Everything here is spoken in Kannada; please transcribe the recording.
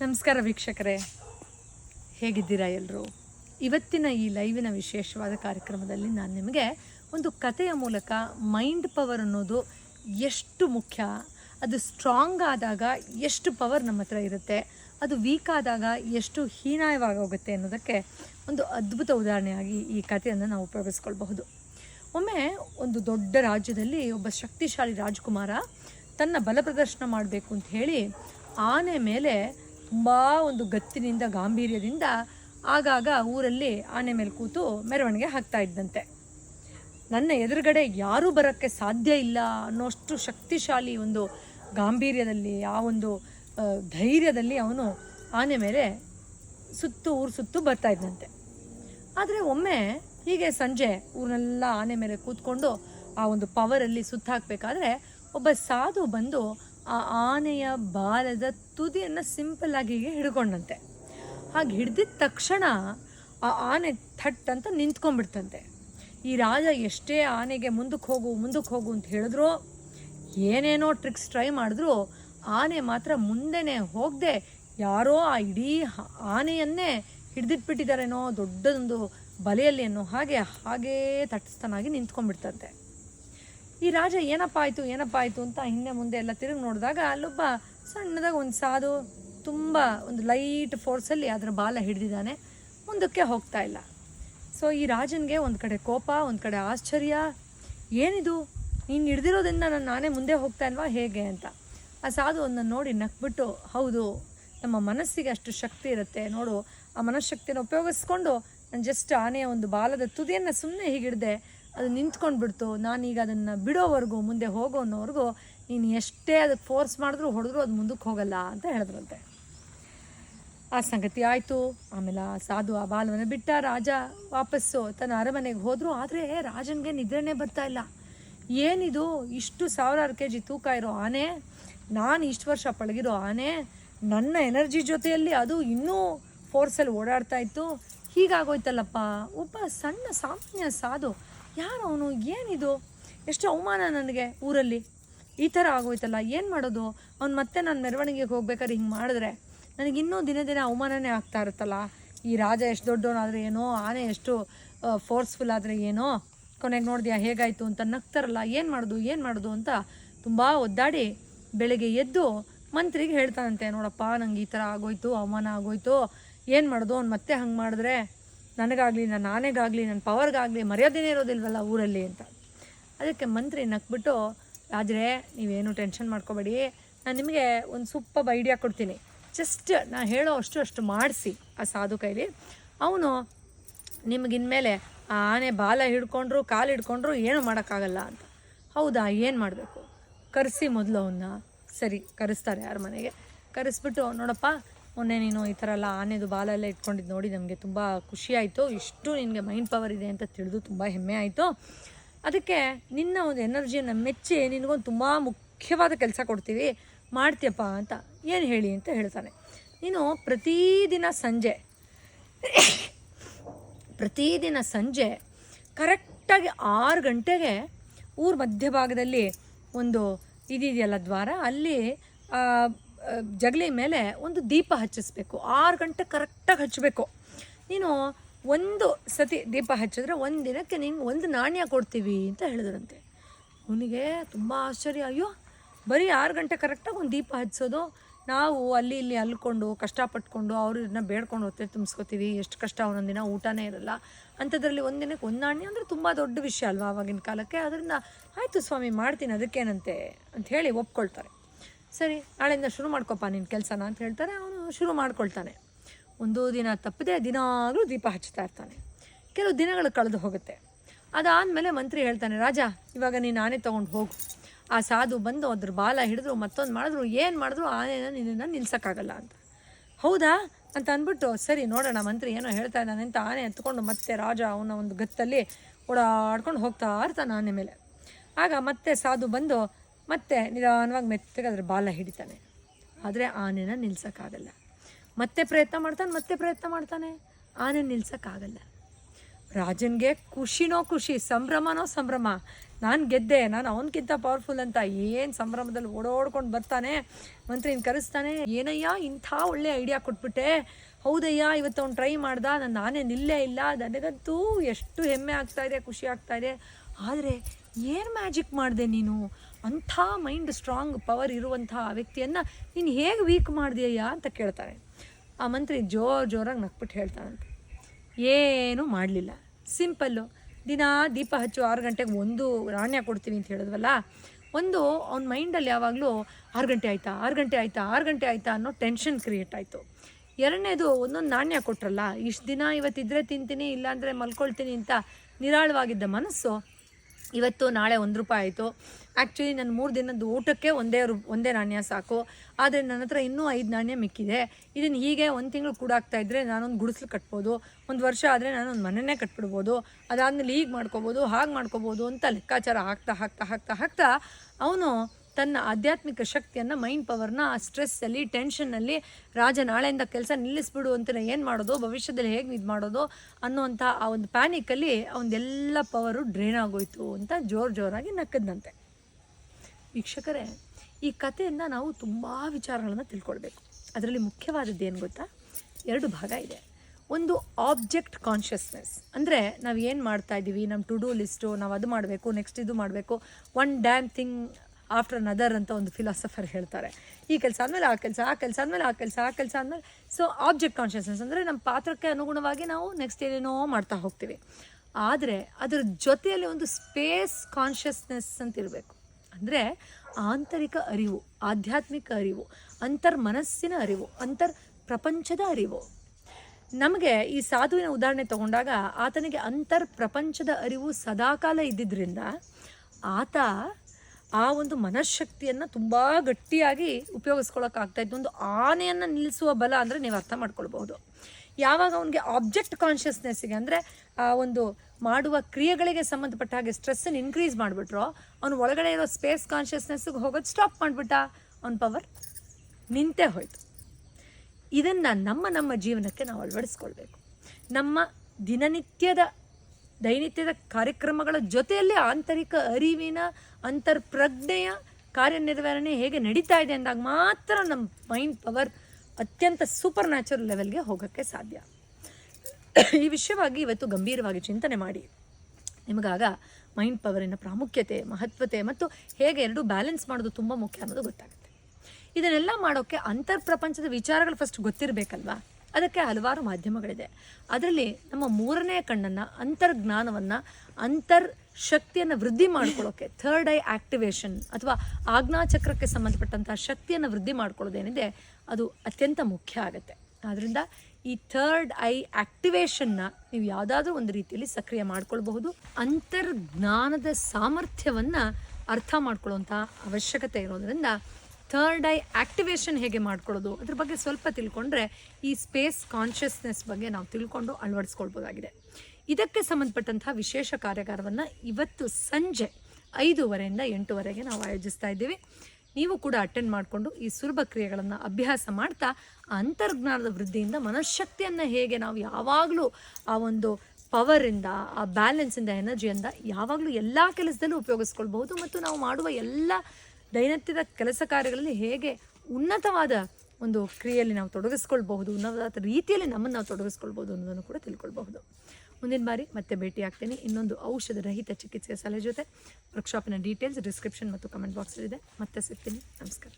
ನಮಸ್ಕಾರ ವೀಕ್ಷಕರೇ. ಹೇಗಿದ್ದೀರಾ ಎಲ್ಲರೂ ಇವತ್ತಿನ ಈ ಲೈವಿನ ವಿಶೇಷವಾದ ಕಾರ್ಯಕ್ರಮದಲ್ಲಿ ನಾನು ನಿಮಗೆ ಒಂದು ಕಥೆಯ ಮೂಲಕ ಮೈಂಡ್ ಪವರ್ ಅನ್ನೋದು ಎಷ್ಟು ಮುಖ್ಯ, ಅದು ಸ್ಟ್ರಾಂಗ್ ಆದಾಗ ಎಷ್ಟು ಪವರ್ ನಮ್ಮ ಹತ್ರ ಇರುತ್ತೆ, ಅದು ವೀಕ್ ಆದಾಗ ಎಷ್ಟು ಹೀನಾಯವಾಗೋಗುತ್ತೆ ಅನ್ನೋದಕ್ಕೆ ಒಂದು ಅದ್ಭುತ ಉದಾಹರಣೆಯಾಗಿ ಈ ಕಥೆಯನ್ನು ನಾವು ಉಪಯೋಗಿಸ್ಕೊಳ್ಬಹುದು. ಒಮ್ಮೆ ಒಂದು ದೊಡ್ಡ ರಾಜ್ಯದಲ್ಲಿ ಒಬ್ಬ ಶಕ್ತಿಶಾಲಿ ರಾಜಕುಮಾರ ತನ್ನ ಬಲ ಪ್ರದರ್ಶನ ಮಾಡಬೇಕು ಅಂತ ಹೇಳಿ ಆನೆ ಮೇಲೆ ತುಂಬ ಒಂದು ಗತ್ತಿನಿಂದ, ಗಾಂಭೀರ್ಯದಿಂದ ಆಗಾಗ ಊರಲ್ಲಿ ಆನೆ ಮೇಲೆ ಕೂತು ಮೆರವಣಿಗೆ ಹಾಕ್ತಾ ಇದ್ದಂತೆ. ನನ್ನ ಎದುರುಗಡೆ ಯಾರೂ ಬರೋಕ್ಕೆ ಸಾಧ್ಯ ಇಲ್ಲ ಅನ್ನೋಷ್ಟು ಶಕ್ತಿಶಾಲಿ ಒಂದು ಗಾಂಭೀರ್ಯದಲ್ಲಿ, ಆ ಒಂದು ಧೈರ್ಯದಲ್ಲಿ ಅವನು ಆನೆ ಮೇಲೆ ಸುತ್ತು, ಊರು ಸುತ್ತು ಬರ್ತಾ ಇದ್ದಂತೆ. ಆದರೆ ಒಮ್ಮೆ ಹೀಗೆ ಸಂಜೆ ಊರನ್ನೆಲ್ಲ ಆನೆ ಮೇಲೆ ಕೂತ್ಕೊಂಡು ಆ ಒಂದು ಪವರಲ್ಲಿ ಸುತ್ತ ಹಾಕಬೇಕಾದ್ರೆ ಒಬ್ಬ ಸಾಧು ಬಂದು ಆ ಆನೆಯ ಬಾಲದ ತುದಿಯನ್ನು ಸಿಂಪಲ್ ಆಗಿ ಹೀಗೆ ಹಿಡ್ಕೊಂಡಂತೆ. ಹಾಗೆ ಹಿಡ್ದಿದ ತಕ್ಷಣ ಆ ಆನೆ ಥಟ್ ಅಂತ ನಿಂತ್ಕೊಂಡ್ಬಿಡ್ತಂತೆ. ಈ ರಾಜ ಎಷ್ಟೇ ಆನೆಗೆ ಮುಂದಕ್ಕೆ ಹೋಗು ಮುಂದಕ್ಕೆ ಹೋಗು ಅಂತ ಹೇಳಿದ್ರು, ಏನೇನೋ ಟ್ರಿಕ್ಸ್ ಟ್ರೈ ಮಾಡಿದ್ರು, ಆನೆ ಮಾತ್ರ ಮುಂದೆನೆ ಹೋಗದೆ ಯಾರೋ ಆ ಇಡೀ ಆನೆಯನ್ನೇ ಹಿಡ್ದಿಟ್ಬಿಟ್ಟಿದ್ದಾರೇನೋ ದೊಡ್ಡದೊಂದು ಬಲೆಯಲ್ಲಿ ಅನ್ನೋ ಹಾಗೆ ಹಾಗೇ ತಟಸ್ಥನಾಗಿ ನಿಂತ್ಕೊಂಡ್ಬಿಡ್ತಂತೆ. ಈ ರಾಜ ಏನಪ್ಪ ಆಯಿತು ಏನಪ್ಪ ಆಯಿತು ಅಂತ ಹಿಂದೆ ಮುಂದೆ ಎಲ್ಲ ತಿರುಗಿ ನೋಡಿದಾಗ ಅಲ್ಲೊಬ್ಬ ಸಣ್ಣದಾಗ ಒಂದು ಸಾಧು, ತುಂಬ ಒಂದು ಲೈಟ್ ಫೋರ್ಸಲ್ಲಿ ಅದರ ಬಾಲ ಹಿಡಿದಿದ್ದಾನೆ. ಮುಂದಕ್ಕೆ ಹೋಗ್ತಾ ಇಲ್ಲ. ಸೊ ಈ ರಾಜನಿಗೆ ಒಂದು ಕಡೆ ಕೋಪ, ಒಂದು ಕಡೆ ಆಶ್ಚರ್ಯ. ಏನಿದು? ನೀನು ಹಿಡ್ದಿರೋದ್ರಿಂದ ನಾನು ನಾನೇ ಮುಂದೆ ಹೋಗ್ತಾ ಇಲ್ವಾ? ಹೇಗೆ ಅಂತ. ಆ ಸಾಧು ಅದನ್ನ ನೋಡಿ ನಕ್ಬಿಟ್ಟು, ಹೌದು, ನಮ್ಮ ಮನಸ್ಸಿಗೆ ಅಷ್ಟು ಶಕ್ತಿ ಇರುತ್ತೆ. ನೋಡು, ಆ ಮನಃಶಕ್ತಿನ ಉಪಯೋಗಿಸ್ಕೊಂಡು ನಾನು ಜಸ್ಟ್ ಆನೆಯ ಒಂದು ಬಾಲದ ತುದಿಯನ್ನು ಸುಮ್ಮನೆ ಹೀಗಿಡ್ದೆ. ಅದು ನಿಂತ್ಕೊಂಡು ಬಿಡ್ತು ನಾನೀಗ ಅದನ್ನು ಬಿಡೋವರೆಗೂ, ಮುಂದೆ ಹೋಗೋ ಅನ್ನೋವರೆಗೂ ನೀನು ಎಷ್ಟೇ ಅದಕ್ಕೆ ಫೋರ್ಸ್ ಮಾಡಿದ್ರು ಹೊಡೆದ್ರು ಅದು ಮುಂದಕ್ಕೆ ಹೋಗಲ್ಲ ಅಂತ ಹೇಳಿದ್ರಂತೆ. ಆ ಸಂಗತಿ ಆಯಿತು. ಆಮೇಲೆ ಆ ಸಾಧು ಆ ಬಾಲವನ್ನು ಬಿಟ್ಟ. ರಾಜ ವಾಪಸ್ಸು ತನ್ನ ಅರಮನೆಗೆ ಹೋದರು. ಆದರೆ ರಾಜನಿಗೆ ನಿದ್ರೆನೇ ಬರ್ತಾ ಇಲ್ಲ. ಏನಿದು? ಇಷ್ಟು ಸಾವಿರಾರು ಕೆ ಜಿ ತೂಕ ಇರೋ ಆನೆ, ನಾನು ಇಷ್ಟು ವರ್ಷ ಪಳಗಿರೋ ಆನೆ, ನನ್ನ ಎನರ್ಜಿ ಜೊತೆಯಲ್ಲಿ ಅದು ಇನ್ನೂ ಫೋರ್ಸಲ್ಲಿ ಓಡಾಡ್ತಾ ಇತ್ತು. ಹೀಗಾಗೋಯ್ತಲ್ಲಪ್ಪ. ಒಬ್ಬ ಸಣ್ಣ ಸಾಮಾನ್ಯ ಸಾಧು ಯಾರು ಅವನು? ಏನಿದು? ಎಷ್ಟು ಅವಮಾನ ನನಗೆ ಊರಲ್ಲಿ. ಈ ಥರ ಆಗೋಯ್ತಲ್ಲ, ಏನು ಮಾಡೋದು? ಅವ್ನು ಮತ್ತೆ ನಾನು ಮೆರವಣಿಗೆಗೆ ಹೋಗ್ಬೇಕಾದ್ರೆ ಹಿಂಗೆ ಮಾಡಿದ್ರೆ? ನನಗೆ ಇನ್ನೂ ದಿನ ದಿನ ಅವಮಾನನೇ ಆಗ್ತಾ ಇರುತ್ತಲ್ಲ? ಈ ರಾಜ ಎಷ್ಟು ದೊಡ್ಡವನಾದರೆ ಏನೋ, ಆನೆ ಎಷ್ಟು ಫೋರ್ಸ್ಫುಲ್ ಆದರೆ ಏನೋ? ಕೊನೆಗೆ ನೋಡಿದ್ಯಾ, ಹೇಗಾಯಿತು ಅಂತ ನಗ್ತಾರಲ್ಲ, ಏನು ಮಾಡೋದು ಏನು ಮಾಡೋದು ಅಂತ ತುಂಬ ಒದ್ದಾಡಿ ಬೆಳಗ್ಗೆ ಎದ್ದು ಮಂತ್ರಿಗೆ ಹೇಳ್ತಾನಂತೆ, ನೋಡಪ್ಪ, ನಂಗೆ ಈ ಥರ ಆಗೋಯ್ತು, ಅವಮಾನ ಆಗೋಯ್ತು, ಏನು ಮಾಡೋದು, ಅವ್ನು ಮತ್ತೆ ಹಂಗೆ ಮಾಡಿದ್ರೆ? ನನಗಾಗಲಿ, ನನ್ನ ಆನೆಗಾಗಲಿ ನನ್ನ ಪವರ್ಗಾಗಲಿ ಮರ್ಯಾದೆನೇ ಇರೋದಿಲ್ವಲ್ಲ ಊರಲ್ಲಿ ಅಂತ. ಅದಕ್ಕೆ ಮಂತ್ರಿ ನಕ್ಬಿಟ್ಟು ರಾಜರೇ, ನೀವೇನು ಟೆನ್ಷನ್ ಮಾಡ್ಕೋಬೇಡಿ. ನಾನು ನಿಮಗೆ ಒಂದು ಸೂಪರ್ ಐಡಿಯಾ ಕೊಡ್ತೀನಿ. ಜಸ್ಟ್ ನಾ ಹೇಳೋ ಅಷ್ಟು ಅಷ್ಟು ಮಾಡಿಸಿ ಆ ಸಾಧು ಕೈಲಿ. ಅವನು ನಿಮಗಿನ್ಮೇಲೆ ಆ ಆನೆ ಬಾಲ ಹಿಡ್ಕೊಂಡ್ರು, ಕಾಲು ಹಿಡ್ಕೊಂಡ್ರು ಏನು ಮಾಡೋಕ್ಕಾಗಲ್ಲ ಅಂತ. ಹೌದಾ, ಏನು ಮಾಡಬೇಕು? ಕರೆಸಿ ಮೊದಲು ಅವನ್ನ ಸರಿ, ಕರೆಸ್ತಾರೆ ಯಾರ ಮನೆಗೆ. ಕರೆಸ್ಬಿಟ್ಟು, ನೋಡಪ್ಪ ಮೊನ್ನೆ ನೀನು ಈ ಥರ ಎಲ್ಲ ಆನೆದು ಬಾಲ ಎಲ್ಲ ಇಟ್ಕೊಂಡಿದ್ದು ನೋಡಿ ನಮಗೆ ತುಂಬ ಖುಷಿ ಆಯಿತು. ಇಷ್ಟು ನಿನಗೆ ಮೈಂಡ್ ಪವರ್ ಇದೆ ಅಂತ ತಿಳಿದು ತುಂಬ ಹೆಮ್ಮೆ ಆಯಿತು. ಅದಕ್ಕೆ ನಿನ್ನ ಒಂದು ಎನರ್ಜಿಯನ್ನು ಮೆಚ್ಚಿ ನಿನಗೊಂದು ತುಂಬ ಮುಖ್ಯವಾದ ಕೆಲಸ ಕೊಡ್ತೀವಿ. ಮಾಡ್ತೀಯಪ್ಪ ಅಂತ ಏನು ಹೇಳಿ ಅಂತ ಹೇಳ್ತಾನೆ. ನೀನು ಪ್ರತಿದಿನ ಸಂಜೆ ಪ್ರತಿದಿನ ಸಂಜೆ ಕರೆಕ್ಟಾಗಿ ಆರು ಗಂಟೆಗೆ ಊರ ಮಧ್ಯಭಾಗದಲ್ಲಿ ಒಂದು ಇದಿದೆಯಲ್ಲ ದ್ವಾರ, ಅಲ್ಲಿ ಜಗಲಿ ಮೇಲೆ ಒಂದು ದೀಪ ಹಚ್ಚಿಸ್ಬೇಕು. ಆರು ಗಂಟೆ ಕರೆಕ್ಟಾಗಿ ಹಚ್ಚಬೇಕು ನೀನು ಒಂದು ಸತಿ ದೀಪ ಹಚ್ಚಿದ್ರೆ ಒಂದು ದಿನಕ್ಕೆ ನಿಂಗೆ ಒಂದು ನಾಣ್ಯ ಕೊಡ್ತೀವಿ ಅಂತ ಹೇಳಿದ್ರಂತೆ. ಅವನಿಗೆ ತುಂಬ ಆಶ್ಚರ್ಯ. ಅಯ್ಯೋ, ಬರೀ ಆರು ಗಂಟೆ ಕರೆಕ್ಟಾಗಿ ಒಂದು ದೀಪ ಹಚ್ಚೋದು ನಾವು ಅಲ್ಲಿ ಇಲ್ಲಿ ಅಲ್ಕೊಂಡು ಕಷ್ಟಪಟ್ಕೊಂಡು ಅವ್ರನ್ನ ಬೇಡ್ಕೊಂಡು ಹೊತ್ತೆ ತುಂಬಿಸ್ಕೊತೀವಿ. ಎಷ್ಟು ಕಷ್ಟ, ಒಂದೊಂದು ದಿನ ಊಟನೇ ಇರಲ್ಲ. ಅಂಥದ್ರಲ್ಲಿ ಒಂದು ದಿನಕ್ಕೆ ಒಂದು ನಾಣ್ಯ ಅಂದರೆ ತುಂಬ ದೊಡ್ಡ ವಿಷಯ ಅಲ್ವಾ ಆವಾಗಿನ ಕಾಲಕ್ಕೆ. ಅದರಿಂದ ಆಯಿತು ಸ್ವಾಮಿ, ಮಾಡ್ತೀನಿ ಅದಕ್ಕೇನಂತೆ ಅಂತ ಹೇಳಿ ಒಪ್ಕೊಳ್ತಾರೆ. ಸರಿ, ನಾಳೆಯಿಂದ ಶುರು ಮಾಡ್ಕೊಪ್ಪ ನಿನ್ನ ಕೆಲಸನ ಅಂತ ಹೇಳ್ತಾರೆ, ಅವನು ಶುರು ಮಾಡ್ಕೊಳ್ತಾನೆ. ಒಂದು ದಿನ ತಪ್ಪದೆ ದಿನಾಗಲೂ ದೀಪ ಹಚ್ತಾ ಇರ್ತಾನೆ. ಕೆಲವು ದಿನಗಳು ಕಳೆದು ಹೋಗುತ್ತೆ. ಅದಾದಮೇಲೆ ಮಂತ್ರಿ ಹೇಳ್ತಾನೆ, ರಾಜ, ಇವಾಗ ನೀನು ಆನೆ ತೊಗೊಂಡು ಹೋಗು. ಆ ಸಾಧು ಬಂದು ಅದ್ರ ಬಾಲ ಹಿಡಿದ್ರು, ಮತ್ತೊಂದು ಮಾಡಿದ್ರು, ಏನು ಮಾಡಿದ್ರು, ಆನೆನ ನಿನ್ನನ್ನು ನಿಲ್ಸೋಕ್ಕಾಗಲ್ಲ ಅಂತ. ಹೌದಾ? ಅಂತ ಅಂದ್ಬಿಟ್ಟು, ಸರಿ, ನೋಡೋಣ, ಮಂತ್ರಿ ಏನೋ ಹೇಳ್ತಾ ಇದ್ದಾನೆ ಅಂತ ಆನೆ ಎತ್ಕೊಂಡು ಮತ್ತೆ ರಾಜ ಅವನ ಒಂದು ಗತ್ತಲ್ಲಿ ಓಡಾಡ್ಕೊಂಡು ಹೋಗ್ತಾ ಇರ್ತಾನೆ ಆನೆ ಮೇಲೆ. ಆಗ ಮತ್ತೆ ಸಾಧು ಬಂದು ಮತ್ತೆ ನಿಧಾನವಾಗಿ ಮೆತ್ತಗೆ ಅದರ ಬಾಲ ಹಿಡಿತಾನೆ. ಆದರೆ ಆನೆನ ನಿಲ್ಸೋಕ್ಕಾಗಲ್ಲ. ಮತ್ತೆ ಪ್ರಯತ್ನ ಮಾಡ್ತಾನೆ, ಮತ್ತೆ ಪ್ರಯತ್ನ ಮಾಡ್ತಾನೆ. ಆನೆ ನಿಲ್ಸೋಕ್ಕಾಗಲ್ಲ. ರಾಜನ್ಗೆ ಖುಷಿನೋ ಖುಷಿ, ಸಂಭ್ರಮನೋ ಸಂಭ್ರಮ. ನಾನು ಗೆದ್ದೆ, ನಾನು ಅವನಕ್ಕಿಂತ ಪವರ್ಫುಲ್ ಅಂತ ಏನು ಸಂಭ್ರಮದಲ್ಲಿ ಓಡೋಡ್ಕೊಂಡು ಬರ್ತಾನೆ, ಮಂತ್ರಿನ ಕರೆಸ್ತಾನೆ, ಏನಯ್ಯ, ಇಂಥ ಒಳ್ಳೆ ಐಡಿಯಾ ಕೊಟ್ಬಿಟ್ಟೆ. ಹೌದಯ್ಯ, ಇವತ್ತು ಅವ್ನು ಟ್ರೈ ಮಾಡ್ದ, ನಾನು ನಾನೇ ನಿಲ್ಲೇ ಇಲ್ಲ. ನನಗಂತೂ ಎಷ್ಟು ಹೆಮ್ಮೆ ಆಗ್ತಾ ಇದೆ, ಖುಷಿ ಆಗ್ತಾಯಿದೆ ಆದರೆ ಏನು ಮ್ಯಾಜಿಕ್ ಮಾಡಿದೆ ನೀನು? ಅಂಥ ಮೈಂಡ್ ಸ್ಟ್ರಾಂಗ್ ಪವರ್ ಇರುವಂಥ ವ್ಯಕ್ತಿಯನ್ನು ನೀನು ಹೇಗೆ ವೀಕ್ ಮಾಡಿದೆಯಯ್ಯ ಅಂತ ಕೇಳ್ತಾರೆ. ಆ ಮಂತ್ರಿ ಜೋರು ಜೋರಾಗಿ ನಕ್ಬಿಟ್ಟು ಹೇಳ್ತಾನಂತೆ. ಏನೂ ಮಾಡಲಿಲ್ಲ. ಸಿಂಪಲ್ಲು ದಿನ ದೀಪ ಹಚ್ಚು ಆರು ಗಂಟೆಗೆ ಒಂದು ನಾಣ್ಯ ಕೊಡ್ತೀನಿ ಅಂತ ಹೇಳಿದ್ವಲ್ಲ, ಒಂದು ಅವ್ನ ಮೈಂಡಲ್ಲಿ ಯಾವಾಗಲೂ ಆರು ಗಂಟೆ ಆಯಿತಾ, ಆರು ಗಂಟೆ ಆಯಿತಾ, ಆರು ಗಂಟೆ ಆಯಿತಾ ಅನ್ನೋ ಟೆನ್ಷನ್ ಕ್ರಿಯೇಟ್ ಆಯಿತು. ಎರಡನೇದು ಒಂದೊಂದು ನಾಣ್ಯ ಕೊಟ್ರಲ್ಲ, ಇಷ್ಟು ದಿನ ಇವತ್ತಿದ್ರೆ ತಿಂತೀನಿ, ಇಲ್ಲಾಂದರೆ ಮಲ್ಕೊಳ್ತೀನಿ ಅಂತ ನಿರಾಳವಾಗಿದ್ದ ಮನಸ್ಸು ಇವತ್ತು ನಾಳೆ ಒಂದು ರೂಪಾಯಿ ಆಯಿತು. ಆ್ಯಕ್ಚುಲಿ ನನ್ನ ಮೂರು ದಿನದ ಊಟಕ್ಕೆ ಒಂದೇ ರು, ಒಂದೇ ನಾಣ್ಯ ಸಾಕು. ಆದರೆ ನನ್ನ ಹತ್ರ ಇನ್ನೂ ಐದು ನಾಣ್ಯ ಮಿಕ್ಕಿದೆ. ಇದನ್ನು ಹೀಗೆ ಒಂದು ತಿಂಗಳು ಕೂಡ ಇದ್ದರೆ ನಾನೊಂದು ಗುಡಿಸ್ಲು ಕಟ್ಬೋದು. ಒಂದು ವರ್ಷ ಆದರೆ ನಾನೊಂದು ಮನೆಯೇ ಕಟ್ಬಿಡ್ಬೋದು. ಅದಾದಮೇಲೆ ಹೀಗೆ ಮಾಡ್ಕೋಬೋದು, ಹಾಗೆ ಮಾಡ್ಕೋಬೋದು ಅಂತ ಲೆಕ್ಕಾಚಾರ ಹಾಕ್ತಾ ಹಾಕ್ತಾ ಹಾಕ್ತಾ ಹಾಕ್ತಾ ಅವನು ತನ್ನ ಆಧ್ಯಾತ್ಮಿಕ ಶಕ್ತಿಯನ್ನು ಮೈಂಡ್ ಪವರ್ನ ಆ ಸ್ಟ್ರೆಸ್ಸಲ್ಲಿ ಟೆನ್ಷನ್ನಲ್ಲಿ ರಾಜ ನಾಳೆಯಿಂದ ಕೆಲಸ ನಿಲ್ಲಿಸ್ಬಿಡು ಅಂತ ಏನು ಮಾಡೋದು, ಭವಿಷ್ಯದಲ್ಲಿ ಹೇಗೆ ಇದು ಮಾಡೋದು ಅನ್ನುವಂಥ ಆ ಒಂದು ಪ್ಯಾನಿಕಲ್ಲಿ ಅವನದೆಲ್ಲ ಪವರು ಡ್ರೈನ್ ಆಗೋಯ್ತು ಅಂತ ಜೋರು ಜೋರಾಗಿ ನಕ್ಕದಂತೆ ವೀಕ್ಷಕರೇ, ಈ ಕಥೆಯಿಂದ ನಾವು ತುಂಬ ವಿಚಾರಗಳನ್ನು ತಿಳ್ಕೊಳ್ಬೇಕು. ಅದರಲ್ಲಿ ಮುಖ್ಯವಾದದ್ದು ಏನು ಗೊತ್ತಾ? ಎರಡು ಭಾಗ ಇದೆ. ಒಂದು ಆಬ್ಜೆಕ್ಟ್ ಕಾನ್ಷಿಯಸ್ನೆಸ್ ಅಂದರೆ ನಾವು ಏನು ಮಾಡ್ತಾ ಇದ್ದೀವಿ ನಮ್ಮ ಟು ಡೂ ಲಿಸ್ಟು ನಾವು ಅದು ಮಾಡಬೇಕು ನೆಕ್ಸ್ಟ್ ಇದು ಮಾಡಬೇಕು. One damn thing after another ಅಂತ ಒಂದು ಫಿಲಾಸಫರ್ ಹೇಳ್ತಾರೆ. ಈ ಕೆಲಸ ಆದಮೇಲೆ ಆ ಕೆಲಸ ಆ ಕೆಲಸ ಆದಮೇಲೆ ಆ ಕೆಲಸ ಆ ಕೆಲಸ ಆದಮೇಲೆ ಸೊ ಆಬ್ಜೆಕ್ಟ್ ಕಾನ್ಷಿಯಸ್ನೆಸ್ ಅಂದರೆ ನಮ್ಮ ಪಾತ್ರಕ್ಕೆ ಅನುಗುಣವಾಗಿ ನಾವು ನೆಕ್ಸ್ಟ್ ಏನೇನೋ ಮಾಡ್ತಾ ಹೋಗ್ತೀವಿ. ಆದರೆ ಅದರ ಜೊತೆಯಲ್ಲಿ ಒಂದು ಸ್ಪೇಸ್ ಕಾನ್ಷಿಯಸ್ನೆಸ್ ಅಂತ ಇರಬೇಕು ಅಂದರೆ ಆಂತರಿಕ ಅರಿವು, ಆಧ್ಯಾತ್ಮಿಕ ಅರಿವು ಅಂತರ್ ಮನಸ್ಸಿನ ಅರಿವು ಅಂತರ್ ಪ್ರಪಂಚದ ಅರಿವು. ನಮಗೆ ಈ ಸಾಧುವಿನ ಉದಾಹರಣೆ ತಗೊಂಡಾಗ ಆತನಿಗೆ ಅಂತರ್ ಪ್ರಪಂಚದ ಅರಿವು ಸದಾಕಾಲ ಇದ್ದಿದ್ದರಿಂದ ಆತ ಆ ಒಂದು ಮನಃಶಕ್ತಿಯನ್ನು ತುಂಬ ಗಟ್ಟಿಯಾಗಿ ಉಪಯೋಗಿಸ್ಕೊಳ್ಳೋಕ್ಕಾಗ್ತಾ ಇತ್ತು ಒಂದು ಆನೆಯನ್ನು ನಿಲ್ಲಿಸುವ ಬಲ ಅಂದರೆ ನೀವು ಅರ್ಥ ಮಾಡ್ಕೊಳ್ಬಹುದು. ಯಾವಾಗ ಅವನಿಗೆ ಆಬ್ಜೆಕ್ಟ್ ಕಾನ್ಷಿಯಸ್ನೆಸ್ಸಿಗೆ ಅಂದರೆ, ಆ ಒಂದು ಮಾಡುವ ಕ್ರಿಯೆಗಳಿಗೆ ಸಂಬಂಧಪಟ್ಟ ಹಾಗೆ ಸ್ಟ್ರೆಸ್ಸನ್ನು ಇನ್ಕ್ರೀಸ್ ಮಾಡಿಬಿಟ್ರು, ಅವನು ಒಳಗಡೆ ಇರೋ ಸ್ಪೇಸ್ ಕಾನ್ಷಿಯಸ್ನೆಸ್ಸಿಗೆ ಹೋಗೋದು ಸ್ಟಾಪ್ ಮಾಡಿಬಿಟ್ಟ, ಅವನ ಪವರ್ ನಿಂತೇ ಹೋಯ್ತು. ಇದನ್ನು ನಮ್ಮ ನಮ್ಮ ಜೀವನಕ್ಕೆ ನಾವು ಅಳವಡಿಸ್ಕೊಳ್ಬೇಕು. ನಮ್ಮ ದಿನನಿತ್ಯದ ದೈನಿತ್ಯದ ಕಾರ್ಯಕ್ರಮಗಳ ಜೊತೆಯಲ್ಲಿ ಆಂತರಿಕ ಅರಿವಿನ ಅಂತರ್ಪ್ರಜ್ಞೆಯ ಕಾರ್ಯನಿರ್ವಹಣೆ ಹೇಗೆ ನಡೀತಾ ಇದೆ ಅಂದಾಗ ಮಾತ್ರ ನಮ್ಮ ಮೈಂಡ್ ಪವರ್ ಅತ್ಯಂತ ಸೂಪರ್ ನ್ಯಾಚುರಲ್ ಲೆವೆಲ್ಗೆ ಹೋಗೋಕ್ಕೆ ಸಾಧ್ಯ. ಈ ವಿಷಯವಾಗಿ ಇವತ್ತು ಗಂಭೀರವಾಗಿ ಚಿಂತನೆ ಮಾಡಿ. ನಿಮಗಾಗ ಮೈಂಡ್ ಪವರಿನ ಪ್ರಾಮುಖ್ಯತೆ, ಮಹತ್ವತೆ ಮತ್ತು ಹೇಗೆ ಎರಡು ಬ್ಯಾಲೆನ್ಸ್ ಮಾಡೋದು ತುಂಬ ಮುಖ್ಯ ಅನ್ನೋದು ಗೊತ್ತಾಗುತ್ತೆ. ಇದನ್ನೆಲ್ಲ ಮಾಡೋಕ್ಕೆ ಅಂತರ್ಪ್ರಪಂಚದ ವಿಚಾರಗಳು ಫಸ್ಟ್ ಗೊತ್ತಿರಬೇಕಲ್ವಾ? ಅದಕ್ಕೆ ಹಲವಾರು ಮಾಧ್ಯಮಗಳಿದೆ. ಅದರಲ್ಲಿ ನಮ್ಮ ಮೂರನೇ ಕಣ್ಣನ್ನು, ಅಂತರ್ಜ್ಞಾನವನ್ನು ಅಂತರ್ ಶಕ್ತಿಯನ್ನು ವೃದ್ಧಿ ಮಾಡ್ಕೊಳ್ಳೋಕ್ಕೆ ಥರ್ಡ್ ಐ ಆಕ್ಟಿವೇಷನ್ ಅಥವಾ ಆಜ್ಞಾಚಕ್ರಕ್ಕೆ ಸಂಬಂಧಪಟ್ಟಂಥ ಶಕ್ತಿಯನ್ನು ವೃದ್ಧಿ ಮಾಡ್ಕೊಳ್ಳೋದೇನಿದೆ, ಅದು ಅತ್ಯಂತ ಮುಖ್ಯ ಆಗುತ್ತೆ. ಆದ್ದರಿಂದ ಈ ಥರ್ಡ್ ಐ ಆಕ್ಟಿವೇಶನ್ನ ನೀವು ಯಾವುದಾದ್ರೂ ಒಂದು ರೀತಿಯಲ್ಲಿ ಸಕ್ರಿಯ ಮಾಡ್ಕೊಳ್ಬಹುದು. ಅಂತರ್ಜ್ಞಾನದ ಸಾಮರ್ಥ್ಯವನ್ನು ಅರ್ಥ ಮಾಡ್ಕೊಳ್ಳುವಂಥ ಅವಶ್ಯಕತೆ ಇರೋದ್ರಿಂದ ಥರ್ಡ್ ಐ ಆಕ್ಟಿವೇಶನ್ ಹೇಗೆ ಮಾಡ್ಕೊಳ್ಳೋದು? ಅದ್ರ ಬಗ್ಗೆ ಸ್ವಲ್ಪ ತಿಳ್ಕೊಂಡ್ರೆ ಈ ಸ್ಪೇಸ್ ಕಾನ್ಷಿಯಸ್ನೆಸ್ ಬಗ್ಗೆ ನಾವು ತಿಳ್ಕೊಂಡು ಅಳವಡಿಸ್ಕೊಳ್ಬೋದಾಗಿದೆ. ಇದಕ್ಕೆ ಸಂಬಂಧಪಟ್ಟಂತಹ ವಿಶೇಷ ಕಾರ್ಯಾಗಾರವನ್ನು ಇವತ್ತು ಸಂಜೆ ಐದೂವರೆಯಿಂದ ಎಂಟುವರೆಗೆ ನಾವು ಆಯೋಜಿಸ್ತಾ ಇದ್ದೀವಿ. ನೀವು ಕೂಡ ಅಟೆಂಡ್ ಮಾಡಿಕೊಂಡು ಈ ಸುಲಭ ಕ್ರಿಯೆಗಳನ್ನು ಅಭ್ಯಾಸ ಮಾಡ್ತಾ ಅಂತರ್ಜ್ಞಾನದ ವೃದ್ಧಿಯಿಂದ ಮನಃಶಕ್ತಿಯನ್ನು ಹೇಗೆ ನಾವು ಯಾವಾಗಲೂ ಆ ಒಂದು ಪವರಿಂದ, ಆ ಬ್ಯಾಲೆನ್ಸಿಂದ ಎನರ್ಜಿಯಿಂದ ಯಾವಾಗಲೂ ಎಲ್ಲ ಕೆಲಸದಲ್ಲೂ ಉಪಯೋಗಿಸ್ಕೊಳ್ಬಹುದು ಮತ್ತು ನಾವು ಮಾಡುವ ಎಲ್ಲ ದೈನಂದಿನ ಕೆಲಸ ಕಾರ್ಯಗಳಲ್ಲಿ ಹೇಗೆ ಉನ್ನತವಾದ ಒಂದು ಕ್ರಿಯೆಯಲ್ಲಿ ನಾವು ತೊಡಗಿಸ್ಕೊಳ್ಬಹುದು, ಉನ್ನತವಾದ ರೀತಿಯಲ್ಲಿ ನಮ್ಮನ್ನು ನಾವು ತೊಡಗಿಸ್ಕೊಳ್ಬಹುದು ಅನ್ನೋದನ್ನು ಕೂಡ ತಿಳ್ಕೊಳ್ಬಹುದು. ಮುಂದಿನ ಬಾರಿ ಮತ್ತೆ ಭೇಟಿ ಆಗ್ತೀನಿ. ಇನ್ನೊಂದು ಔಷಧ ರಹಿತ ಚಿಕಿತ್ಸೆ ಸಲಹೆ ಜೊತೆ. ವರ್ಕ್ಶಾಪಿನ ಡೀಟೇಲ್ಸ್ ಡಿಸ್ಕ್ರಿಪ್ಷನ್ ಮತ್ತು ಕಮೆಂಟ್ ಬಾಕ್ಸಲ್ಲಿದೆ ಮತ್ತೆ ಸಿಗ್ತೀನಿ. ನಮಸ್ಕಾರ.